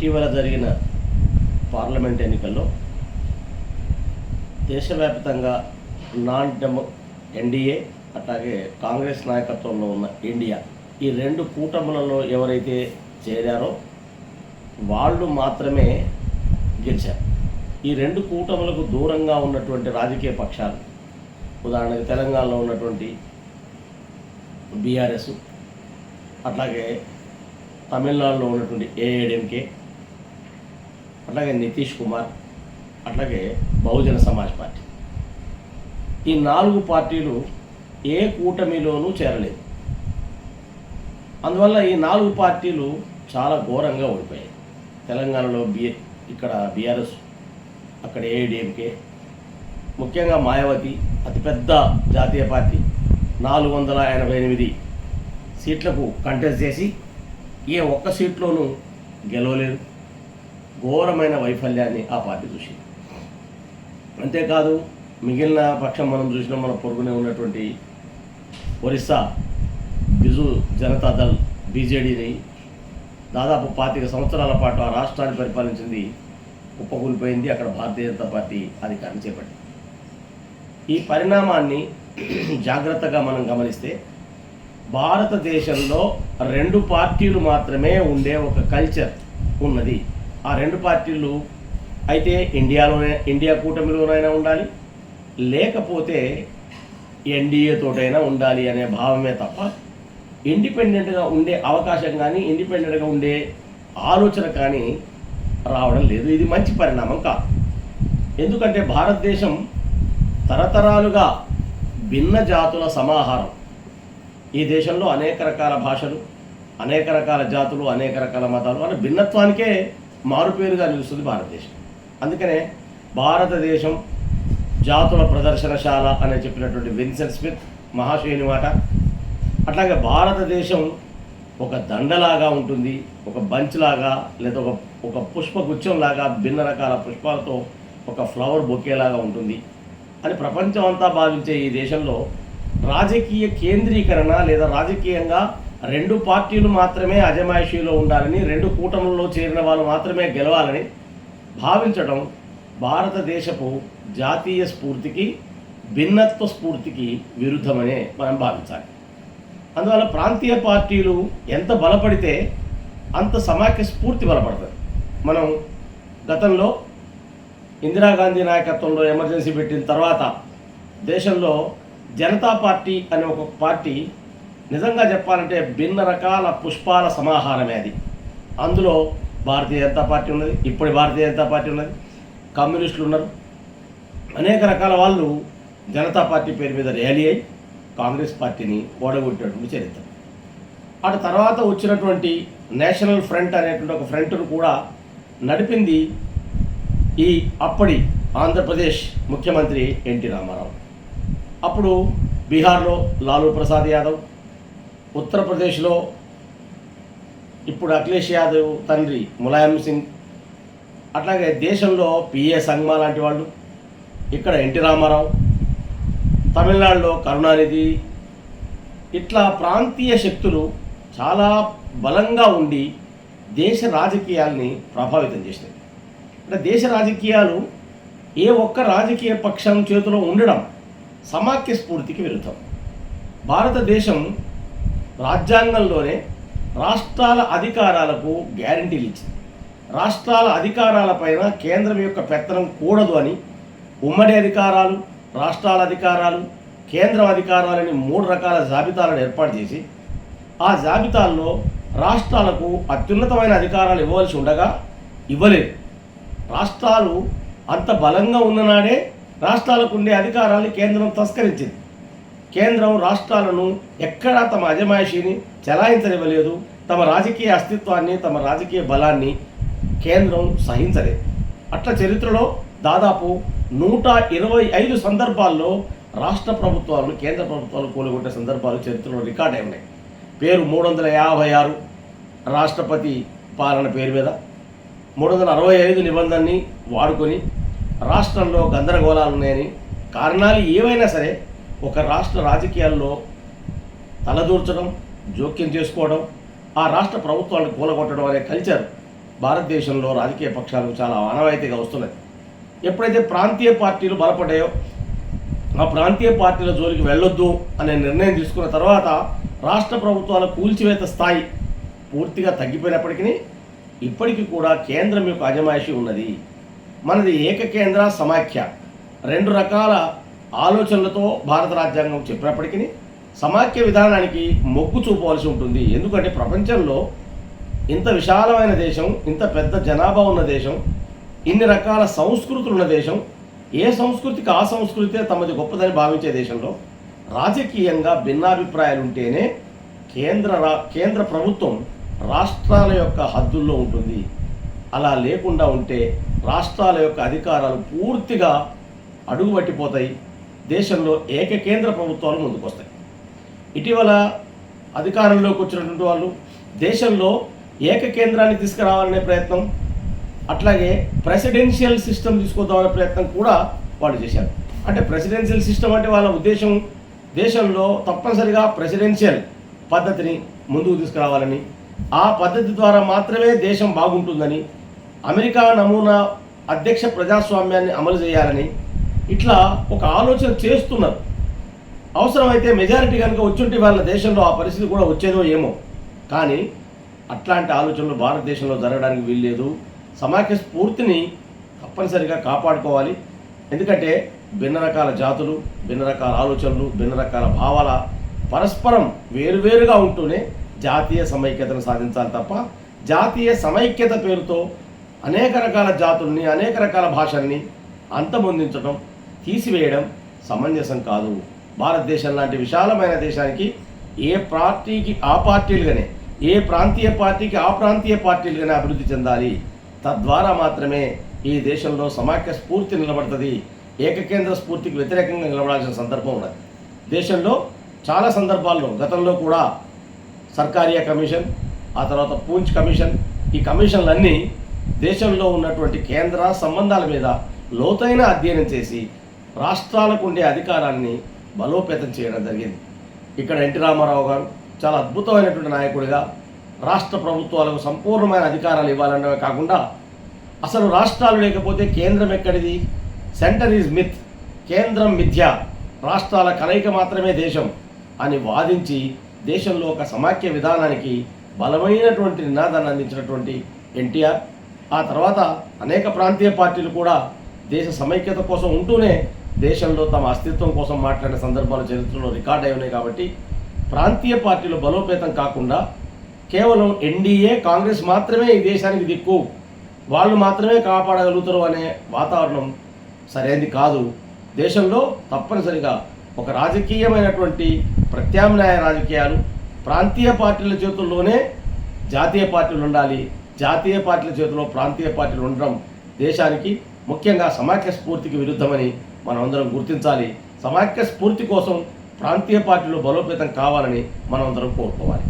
ఇటీవల జరిగిన పార్లమెంట్ ఎన్నికల్లో దేశవ్యాప్తంగా నాన్ డెమో ఎన్డీఏ అట్లాగే కాంగ్రెస్ నాయకత్వంలో ఉన్న ఇండియా ఈ రెండు కూటములలో ఎవరైతే చేరారో వాళ్ళు మాత్రమే గెలిచారు. ఈ రెండు కూటములకు దూరంగా ఉన్నటువంటి రాజకీయ పక్షాలు ఉదాహరణకు తెలంగాణలో ఉన్నటువంటి బీఆర్ఎస్ అట్లాగే తమిళనాడులో ఉన్నటువంటి ఏఐడిఎంకే అట్లాగే నితీష్ కుమార్ అట్లాగే బహుజన సమాజ్ పార్టీ. ఈ నాలుగు పార్టీలు ఏ కూటమిలోనూ చేరలేదు. అందువల్ల ఈ నాలుగు పార్టీలు చాలా ఘోరంగా ఓడిపోయాయి. తెలంగాణలో బి ఇక్కడ బీఆర్ఎస్ అక్కడ ఏఐడిఎంకే ముఖ్యంగా మాయావతి అతిపెద్ద జాతీయ పార్టీ నాలుగు వందల ఎనభై ఎనిమిది సీట్లకు కంటెస్ట్ చేసి ఏ ఒక్క సీట్లోనూ గెలవలేదు. ఘోరమైన వైఫల్యాన్ని ఆ పార్టీ చూసింది. అంతేకాదు మిగిలిన పక్షం మనం చూసిన మన పొరుగునే ఉన్నటువంటి ఒరిస్సా బిజు జనతా దళ్ బీజేడీని దాదాపు పాతిక సంవత్సరాల పాటు ఆ రాష్ట్రాన్ని పరిపాలించింది కుప్పకూలిపోయింది అక్కడ భారతీయ జనతా పార్టీ అధికారం చేపట్టింది. ఈ పరిణామాన్ని జాగ్రత్తగా మనం గమనిస్తే భారతదేశంలో రెండు పార్టీలు మాత్రమే ఉండే ఒక కల్చర్ ఉన్నది. ఆ రెండు పార్టీలు అయితే ఇండియాలోనే ఇండియా కూటమిలోనైనా ఉండాలి లేకపోతే ఎన్డీఏ తోటైనా ఉండాలి అనే భావమే తప్ప ఇండిపెండెంట్గా ఉండే అవకాశం కానీ ఇండిపెండెంట్గా ఉండే ఆలోచన కానీ రావడం లేదు. ఇది మంచి పరిణామం కాదు. ఎందుకంటే భారతదేశం తరతరాలుగా భిన్న జాతుల సమాహారం. ఈ దేశంలో అనేక రకాల భాషలు అనేక రకాల జాతులు అనేక రకాల మతాలు అనే భిన్నత్వానికే మారుపేరుగా నిలుస్తుంది భారతదేశం. అందుకనే భారతదేశం జాతుల ప్రదర్శనశాల అని చెప్పినటువంటి విన్సెంట్ స్మిత్ మహాశయుని మాట అట్లాగే భారతదేశం ఒక దండలాగా ఉంటుంది ఒక బంచ్ లాగా లేదా ఒక ఒక పుష్పగుచ్చంలాగా భిన్న రకాల పుష్పాలతో ఒక ఫ్లవర్ బొకేలాగా ఉంటుంది. అని ప్రపంచం అంతా భావించే ఈ దేశంలో రాజకీయ కేంద్రీకరణ లేదా రాజకీయంగా రెండు పార్టీలు మాత్రమే అజమాయిషీలో ఉండాలని రెండు కూటములలో చేరిన వాళ్ళు మాత్రమే గెలవాలని భావించడం భారతదేశపు జాతీయ స్ఫూర్తికి భిన్నత్వ స్ఫూర్తికి విరుద్ధమనే మనం భావించాలి. అందువల్ల ప్రాంతీయ పార్టీలు ఎంత బలపడితే అంత సమాఖ్య స్ఫూర్తి బలపడుతుంది మనం గతంలో ఇందిరాగాంధీ నాయకత్వంలో ఎమర్జెన్సీ పెట్టిన తర్వాత దేశంలో జనతా పార్టీ అనే ఒక పార్టీ నిజంగా చెప్పాలంటే భిన్న రకాల పుష్పాల సమాహారమే అది. అందులో భారతీయ జనతా పార్టీ ఉన్నది ఇప్పటి భారతీయ జనతా పార్టీ ఉన్నది కమ్యూనిస్టులు ఉన్నారు. అనేక రకాల వాళ్ళు జనతా పార్టీ పేరు మీద ర్యాలీ అయి కాంగ్రెస్ పార్టీని ఓడగొట్టినటువంటి చరిత్ర అటు తర్వాత వచ్చినటువంటి నేషనల్ ఫ్రంట్ అనేటువంటి ఒక ఫ్రంట్ను కూడా నడిపింది ఈ అప్పటి ఆంధ్రప్రదేశ్ ముఖ్యమంత్రి ఎన్టీ రామారావు. అప్పుడు బీహార్లో లాలూ ప్రసాద్ యాదవ్ ఉత్తరప్రదేశ్లో ఇప్పుడు అఖిలేష్ యాదవ్ తండ్రి ములాయం సింగ్ అట్లాగే దేశంలో పిఏ సంగ్మా లాంటి వాళ్ళు ఇక్కడ ఎన్టీ రామారావు తమిళనాడులో కరుణానిధి ఇట్లా ప్రాంతీయ శక్తులు చాలా బలంగా ఉండి దేశ రాజకీయాల్ని ప్రభావితం చేసినాయి. అంటే దేశ రాజకీయాలు ఏ ఒక్క రాజకీయ పక్షం చేతిలో ఉండడం సమాఖ్య స్ఫూర్తికి విరుద్ధం. భారతదేశం రాజ్యాంగంలోనే రాష్ట్రాల అధికారాలకు గ్యారంటీలు ఇచ్చింది. రాష్ట్రాల అధికారాలపైన కేంద్రం యొక్క పెత్తనం కూడదు అని ఉమ్మడి అధికారాలు రాష్ట్రాల అధికారాలు కేంద్రం అధికారాలని మూడు రకాల జాబితాలను ఏర్పాటు చేసి ఆ జాబితాల్లో రాష్ట్రాలకు అత్యున్నతమైన అధికారాలు ఇవ్వవలసి ఉండగా ఇవ్వలేదు. రాష్ట్రాలు అంత బలంగా ఉన్ననాడే రాష్ట్రాలకు ఉండే అధికారాన్ని కేంద్రం తస్కరించింది. కేంద్రం రాష్ట్రాలను ఎక్కడా తమ అజమాయిషీని చలాయించనివ్వలేదు. తమ రాజకీయ అస్తిత్వాన్ని తమ రాజకీయ బలాన్ని కేంద్రం సహించలేదు. అట్లా చరిత్రలో దాదాపు నూట ఇరవై ఐదు సందర్భాల్లో రాష్ట్ర ప్రభుత్వాలను కేంద్ర ప్రభుత్వాలు కూలగొట్టే సందర్భాలు చరిత్రలో రికార్డ్ అయి ఉన్నాయి. పేరు మూడు వందల యాభై ఆరు రాష్ట్రపతి పాలన పేరు మీద మూడు వందల అరవై ఐదు నిబంధనని వాడుకొని రాష్ట్రంలో గందరగోళాలు ఉన్నాయని కారణాలు ఏవైనా సరే ఒక రాష్ట్ర రాజకీయాల్లో తలదూర్చడం జోక్యం చేసుకోవడం ఆ రాష్ట్ర ప్రభుత్వాలను కూలగొట్టడం అనే కల్చర్ భారతదేశంలో రాజకీయ పక్షాలు చాలా ఆనవాయితీగా వస్తున్నాయి ఎప్పుడైతే ప్రాంతీయ పార్టీలు బలపడ్డాయో ఆ ప్రాంతీయ పార్టీల జోలికి వెళ్ళొద్దు అనే నిర్ణయం తీసుకున్న తర్వాత రాష్ట్ర ప్రభుత్వాల కూల్చివేత స్థాయి పూర్తిగా తగ్గిపోయినప్పటికీ ఇప్పటికీ కూడా కేంద్రం యొక్క అజమాయిషి ఉన్నది. మనది ఏకకేంద్ర సమాఖ్య. రెండు రకాల ఆలోచనలతో భారత రాజ్యాంగం చెప్పినప్పటికీ సమాఖ్య విధానానికి మొగ్గు చూపవలసి ఉంటుంది. ఎందుకంటే ప్రపంచంలో ఇంత విశాలమైన దేశం ఇంత పెద్ద జనాభా ఉన్న దేశం ఇన్ని రకాల సంస్కృతులు ఉన్న దేశం ఏ సంస్కృతికి ఆ సంస్కృతే తమది గొప్పదని భావించే దేశంలో రాజకీయంగా భిన్నాభిప్రాయాలు ఉంటేనే కేంద్ర రా కేంద్ర ప్రభుత్వం రాష్ట్రాల యొక్క హద్దుల్లో ఉంటుంది. అలా లేకుండా ఉంటే రాష్ట్రాల యొక్క అధికారాలు పూర్తిగా అడుగుపట్టిపోతాయి దేశంలో ఏకకేంద్ర ప్రభుత్వాలు ముందుకొస్తాయి. ఇటీవల అధికారంలోకి వచ్చినటువంటి వాళ్ళు దేశంలో ఏకకేంద్రాన్ని తీసుకురావాలనే ప్రయత్నం అట్లాగే ప్రెసిడెన్షియల్ సిస్టమ్ తీసుకొద్దామనే ప్రయత్నం కూడా వాళ్ళు చేశారు. అంటే ప్రెసిడెన్షియల్ సిస్టమ్ అంటే వాళ్ళ ఉద్దేశం దేశంలో తప్పనిసరిగా ప్రెసిడెన్షియల్ పద్ధతిని ముందుకు తీసుకురావాలని ఆ పద్ధతి ద్వారా మాత్రమే దేశం బాగుంటుందని అమెరికా నమూనా అధ్యక్ష ప్రజాస్వామ్యాన్ని అమలు చేయాలని ఇట్లా ఒక ఆలోచన చేస్తున్నారు. అవసరమైతే మెజారిటీ కనుక వచ్చుంటే వాళ్ళ దేశంలో ఆ పరిస్థితి కూడా వచ్చేదో ఏమో. కానీ అట్లాంటి ఆలోచనలు భారతదేశంలో జరగడానికి వీల్లేదు. సమాఖ్య స్ఫూర్తిని తప్పనిసరిగా కాపాడుకోవాలి. ఎందుకంటే భిన్న రకాల జాతులు భిన్న రకాల ఆలోచనలు భిన్న రకాల భావాల పరస్పరం వేరువేరుగా ఉంటూనే జాతీయ సమైక్యతను సాధించాలి తప్ప జాతీయ సమైక్యత పేరుతో అనేక రకాల జాతుల్ని అనేక రకాల భాషల్ని అంతమొందించడం తీసివేయడం సమంజసం కాదు. భారతదేశం లాంటి విశాలమైన దేశానికి ఏ పార్టీకి ఆ పార్టీలుగానే ఏ ప్రాంతీయ పార్టీకి ఆ ప్రాంతీయ పార్టీలుగానే అభివృద్ధి చెందాలి. తద్వారా మాత్రమే ఈ దేశంలో సమాఖ్య స్ఫూర్తి నిలబడుతుంది. ఏకకేంద్ర స్ఫూర్తికి వ్యతిరేకంగా నిలబడాల్సిన సందర్భం ఉన్నది. దేశంలో చాలా సందర్భాల్లో గతంలో కూడా సర్కారియా కమిషన్ ఆ తర్వాత పూంచ్ కమిషన్ ఈ కమిషన్లన్నీ దేశంలో ఉన్నటువంటి కేంద్ర సంబంధాల మీద లోతైన అధ్యయనం చేసి రాష్ట్రాలకు ఉండే అధికారాన్ని బలోపేతం చేయడం జరిగింది. ఇక్కడ ఎన్టీ రామారావు గారు చాలా అద్భుతమైనటువంటి నాయకుడిగా రాష్ట్ర ప్రభుత్వాలకు సంపూర్ణమైన అధికారాలు ఇవ్వాలన్నవే కాకుండా అసలు రాష్ట్రాలు లేకపోతే కేంద్రం ఎక్కడిది? Centre is myth. కేంద్రం మిథ్య. రాష్ట్రాల కలయిక మాత్రమే దేశం అని వాదించి దేశంలో ఒక సమాఖ్య విధానానికి బలమైనటువంటి నినాదాన్ని అందించినటువంటి ఎన్టీఆర్. ఆ తర్వాత అనేక ప్రాంతీయ పార్టీలు కూడా దేశ సమైక్యత కోసం ఉంటూనే దేశంలో తమ అస్తిత్వం కోసం మాట్లాడిన సందర్భాలు చరిత్రలో రికార్డ్ అయి ఉన్నాయి కాబట్టి ప్రాంతీయ పార్టీలు బలోపేతం కాకుండా కేవలం ఎన్డీఏ కాంగ్రెస్ మాత్రమే ఈ దేశానికి దిక్కు. వాళ్ళు మాత్రమే కాపాడగలుగుతారు అనే వాతావరణం సరైనది కాదు. దేశంలో తప్పనిసరిగా ఒక రాజకీయమైనటువంటి ప్రత్యామ్నాయ రాజకీయాలు ప్రాంతీయ పార్టీల చేతుల్లోనే జాతీయ పార్టీలు ఉండాలి. జాతీయ పార్టీల చేతిలో ప్రాంతీయ పార్టీలు ఉండడం దేశానికి ముఖ్యంగా సమాఖ్య స్ఫూర్తికి విరుద్ధమని మనమందరం గుర్తించాలి. సమాఖ్య స్ఫూర్తి కోసం ప్రాంతీయ పార్టీలు బలోపేతం కావాలని మనమందరం కోరుకోవాలి.